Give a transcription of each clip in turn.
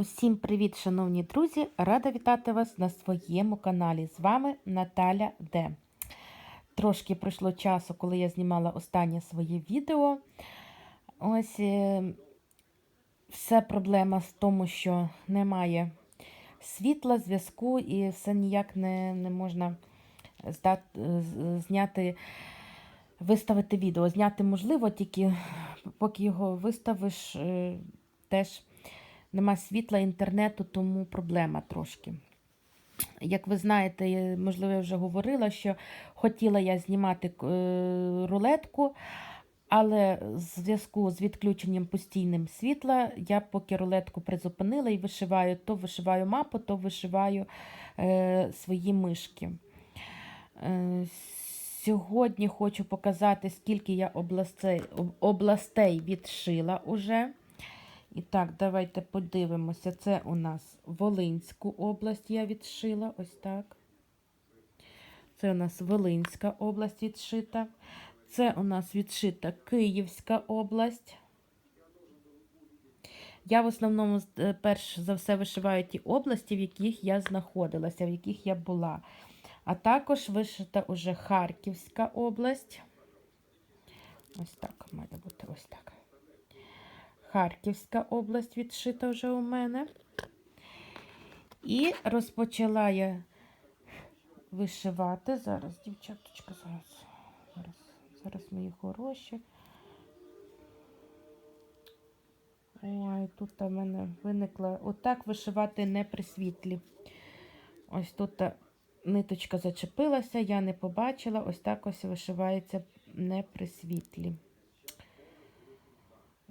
Усім привіт, шановні друзі! Рада вітати вас на своєму каналі. З вами Наталя Д. Трошки пройшло часу, коли я знімала останнє своє відео. Ось е, все проблема в тому, що немає світла, зв'язку, і все ніяк не, не можна здати, зняти, виставити відео. Зняти можливо, тільки поки його виставиш, е, теж нема світла, інтернету, тому проблема трошки. Як ви знаєте, можливо, я вже говорила, що хотіла я знімати е, рулетку, але в зв'язку з відключенням постійним світла я поки рулетку призупинила і вишиваю, то вишиваю мапу, то вишиваю е, свої мишки. Е, сьогодні хочу показати, скільки я областей, областей відшила уже. І так, давайте подивимося. Це у нас Волинську область я відшила. Ось так. Це у нас Волинська область відшита. Це у нас відшита Київська область. Я в основному е, перш за все вишиваю ті області, в яких я знаходилася, в яких я була. А також вишита уже Харківська область. Ось так має бути ось так. Харківська область відшита вже у мене. І розпочала я вишивати. Зараз, дівчаточка, зараз. Зараз, зараз мої хороші. Ой, тут у мене виникла. Отак вишивати не при світлі. Ось тут ниточка зачепилася, я не побачила. Ось так ось вишивається не при світлі.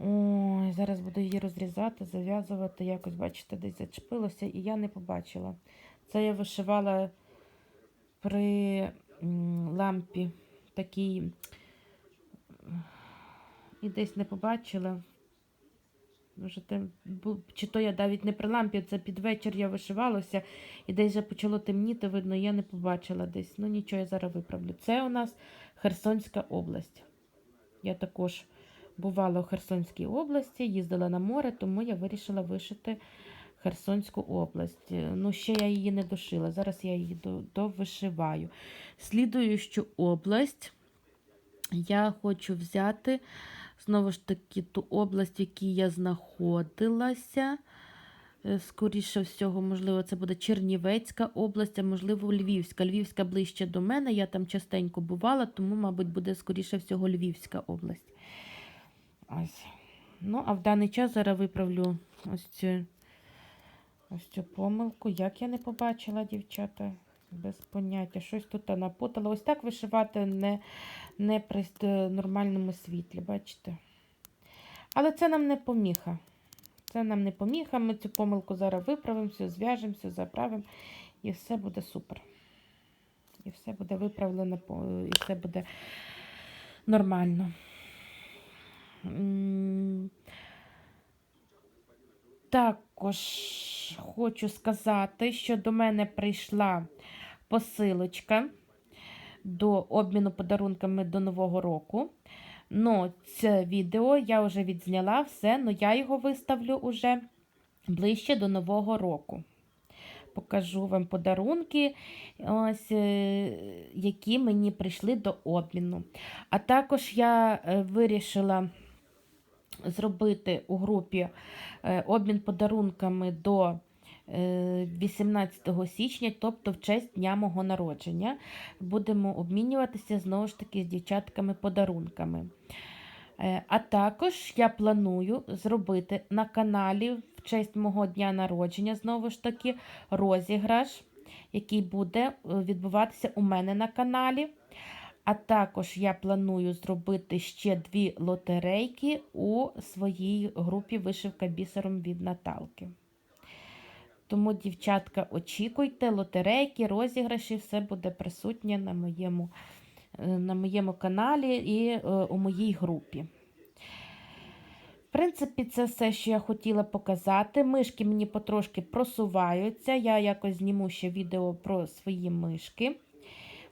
Ой, зараз буду її розрізати, зав'язувати. Якось, бачите, десь зачепилося, і я не побачила. Це я вишивала при лампі такій. І десь не побачила. Може, бу- чи то я навіть не при лампі, це під вечір я вишивалася, і десь вже почало темніти, видно, я не побачила десь. Ну нічого, я зараз виправлю. Це у нас Херсонська область. Я також бувала у Херсонській області, їздила на море, тому я вирішила вишити Херсонську область. Ну, ще я її не дошила. Зараз я її до- довишиваю. Слідуючу область я хочу взяти знову ж таки ту область, в якій я знаходилася. Е, Скоріше всього, можливо, це буде Чернівецька область, а можливо, Львівська. Львівська ближче до мене. Я там частенько бувала, тому, мабуть, буде скоріше всього Львівська область. Ось. Ну, а в даний час зараз виправлю ось цю, ось цю помилку. Як я не побачила, дівчата, без поняття. Щось тут напутала. Ось так вишивати не, не при нормальному світлі, бачите? Але це нам не поміха. Це нам не поміха. Ми цю помилку зараз виправимо, все зв'яжемося, заправимо, і все буде супер. І все буде виправлено, і все буде нормально. Також хочу сказати, що до мене прийшла посилочка до обміну подарунками до Нового року. Ну, це відео я вже відзняла все, але я його виставлю уже ближче до Нового року. Покажу вам подарунки, ось, е, які мені прийшли до обміну. А також я е, вирішила зробити у групі е, обмін подарунками до е, 18 січня, тобто в честь дня мого народження. Будемо обмінюватися знову ж таки з дівчатками подарунками. Е, А також я планую зробити на каналі в честь мого дня народження, знову ж таки, розіграш, який буде е, відбуватися у мене на каналі. А також я планую зробити ще дві лотерейки у своїй групі Вишивка бісером від Наталки. Тому, дівчатка, очікуйте, лотерейки, розіграші, все буде присутнє на моєму, е, на моєму каналі і е, у моїй групі. В принципі, це все, що я хотіла показати. Мишки мені потрошки просуваються. Я якось зніму ще відео про свої мишки.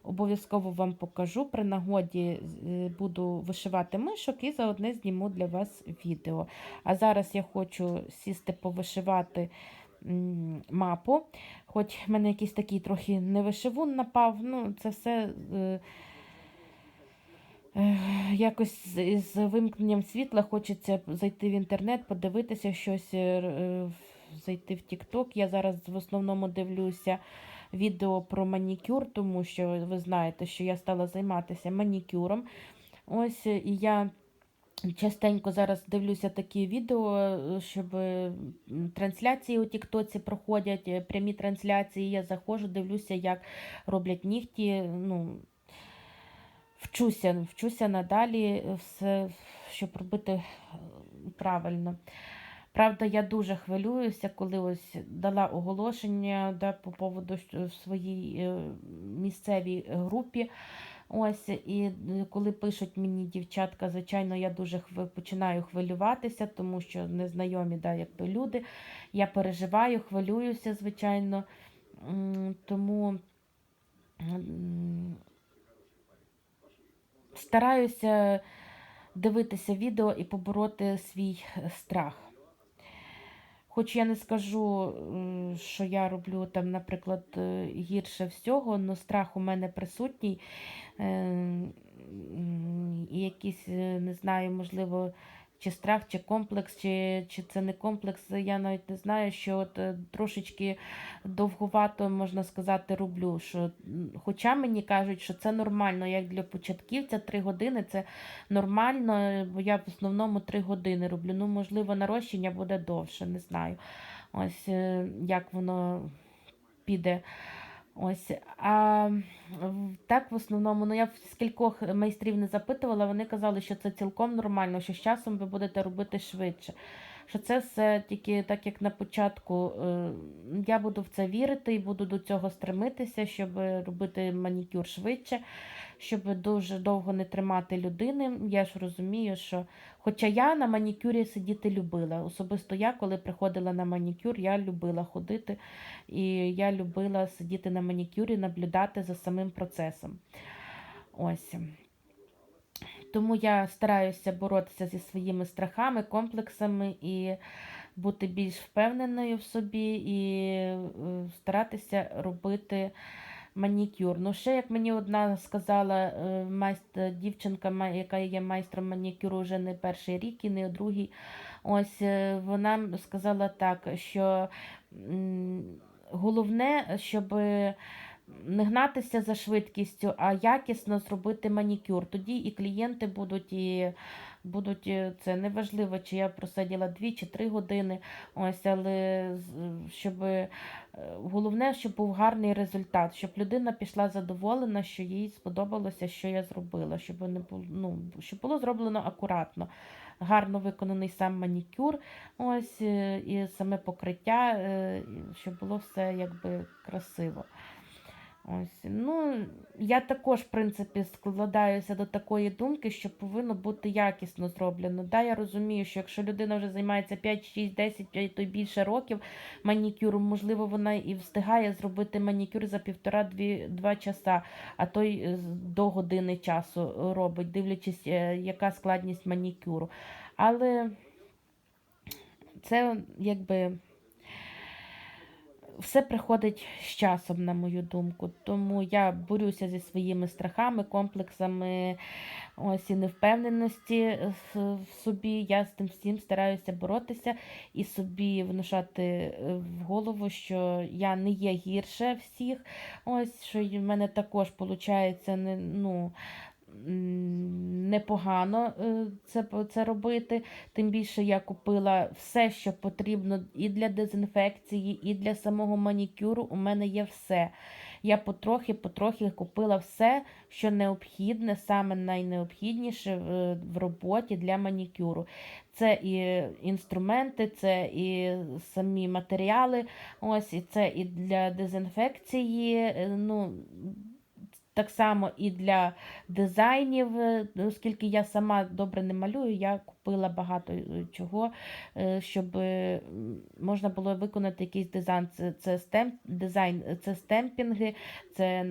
Обов'язково вам покажу. При нагоді е, буду вишивати мишок і заодне зніму для вас відео. А зараз я хочу сісти повишивати мапу. Хоч в мене якийсь такий трохи невишивун напав, ну це все. е, е, Якось з, вимкненням світла хочеться зайти в інтернет, подивитися щось, е, зайти в TikTok. Я зараз в основному дивлюся відео про манікюр, тому що ви знаєте, що я стала займатися манікюром. Ось і я частенько зараз дивлюся такі відео, е, щоб трансляції у Тіктоці проходять, е, прямі трансляції. Я заходжу, дивлюся, як роблять нігті. Ну, вчуся, вчуся надалі все, щоб робити е, правильно. Правда, я дуже хвилююся, коли ось дала оголошення да, по поводу в своїй е, місцевій групі. Ось, і е, коли пишуть мені дівчатка, звичайно, я дуже хви- починаю хвилюватися, тому що незнайомі да, якби люди. Я переживаю, хвилююся, звичайно. Тому стараюся дивитися відео і побороти свій е, страх. Хоч я не скажу, що я роблю там, наприклад, е, гірше всього, але страх у мене присутній. Е, І якийсь, е, не знаю, можливо, чи страх, чи комплекс, чи, чи це не комплекс, я навіть не знаю, що от е, трошечки довгувато, можна сказати, роблю. Що, хоча мені кажуть, що це нормально, як для початківця, три години це нормально, бо я в основному три години роблю. Ну, можливо, нарощення буде довше, не знаю. Ось е, як воно піде. Ось, а так в основному, ну я в скількох майстрів не запитувала, вони казали, що це цілком нормально, що з часом ви будете робити швидше. Що це все тільки так, як на початку. е, Я буду в це вірити і буду до цього стремитися, щоб робити манікюр швидше, щоб дуже довго не тримати людини. Я ж розумію, що хоча я на манікюрі сидіти любила. Особисто я, коли приходила на манікюр, я любила ходити. І я любила сидіти на манікюрі, наблюдати за самим процесом. Ось. Тому я стараюся боротися зі своїми страхами, комплексами і бути більш впевненою в собі, і е, старатися робити манікюр. Ну, ще, як мені одна сказала е, майстер, дівчинка, яка є майстром манікюру вже не перший рік і не другий. Ось е, вона сказала так, що головне, щоб не гнатися за швидкістю, а якісно зробити манікюр. Тоді і клієнти будуть, і будуть е, це неважливо, чи я просиділа 2 чи 3 години. Ось, але щоб е, головне, щоб був гарний результат, щоб людина пішла задоволена, що їй сподобалося, що я зробила, щоб не було, ну, щоб було зроблено акуратно. Гарно виконаний сам манікюр, ось е, і саме покриття, щоб було все якби красиво. Ось. Ну, я також, в принципі, складаюся до такої думки, що повинно бути якісно зроблено. Да, я розумію, що якщо людина вже займається 5, 6, 10, а то й більше років манікюром, можливо, вона і встигає зробити манікюр за півтора-два часа, а то й до години часу робить, дивлячись, е, яка складність манікюру. Але це якби все приходить з часом, на мою думку. Тому я борюся зі своїми страхами, комплексами, ось і невпевненості в в собі. Я з тим всім стараюся боротися і собі внушати е, в голову, що я не є гірше всіх. Ось що в мене також виходить ну, непогано е, це, це робити. Тим більше я купила все, що потрібно і для дезінфекції, і для самого манікюру. У мене є все. Я потрохи-потрохи купила все, що необхідне, саме найнеобхідніше в, роботі для манікюру. Це і інструменти, це і самі матеріали, ось і це і для дезінфекції. е, Ну, так само і для дизайнів, е, оскільки я сама добре не малюю, я купила багато е, чого, е, щоб можна було виконати якийсь дизайн. Це, це стемп, дизайн, це стемпінги, це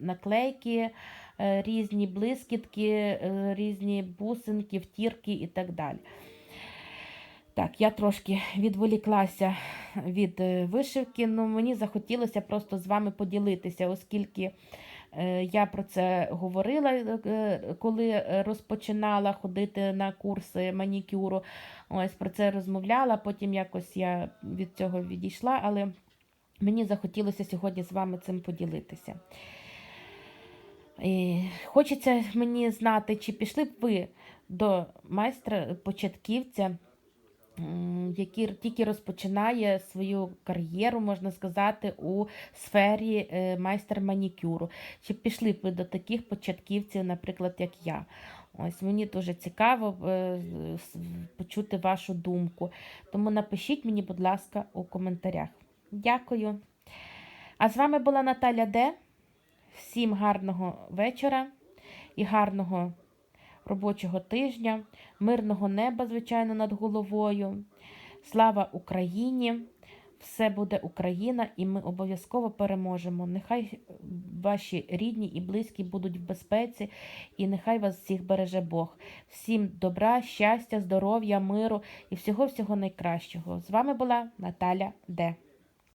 наклейки, різні блискітки, різні бусинки, втірки і так далі. Так, я трошки відволіклася від вишивки, ну мені захотілося просто з вами поділитися, оскільки я про це говорила, е, коли е, розпочинала ходити на курси манікюру. Ось про це розмовляла, потім якось я від цього відійшла, але мені захотілося сьогодні з вами цим поділитися. І хочеться мені знати, чи пішли б ви до майстра початківця, який тільки розпочинає свою кар'єру, можна сказати, у сфері е, майстер манікюру. Чи пішли б ви до таких початківців, наприклад, як я? Ось мені дуже цікаво е, почути вашу думку. Тому напишіть мені, будь ласка, у коментарях. Дякую. А з вами була Наталя Де. Всім гарного вечора і гарного робочого тижня, мирного неба, звичайно, над головою. Слава Україні! Все буде Україна, і ми обов'язково переможемо. Нехай ваші рідні і близькі будуть в безпеці, і нехай вас всіх береже Бог. Всім добра, щастя, здоров'я, миру і всього-всього найкращого. З вами була Наталя Де.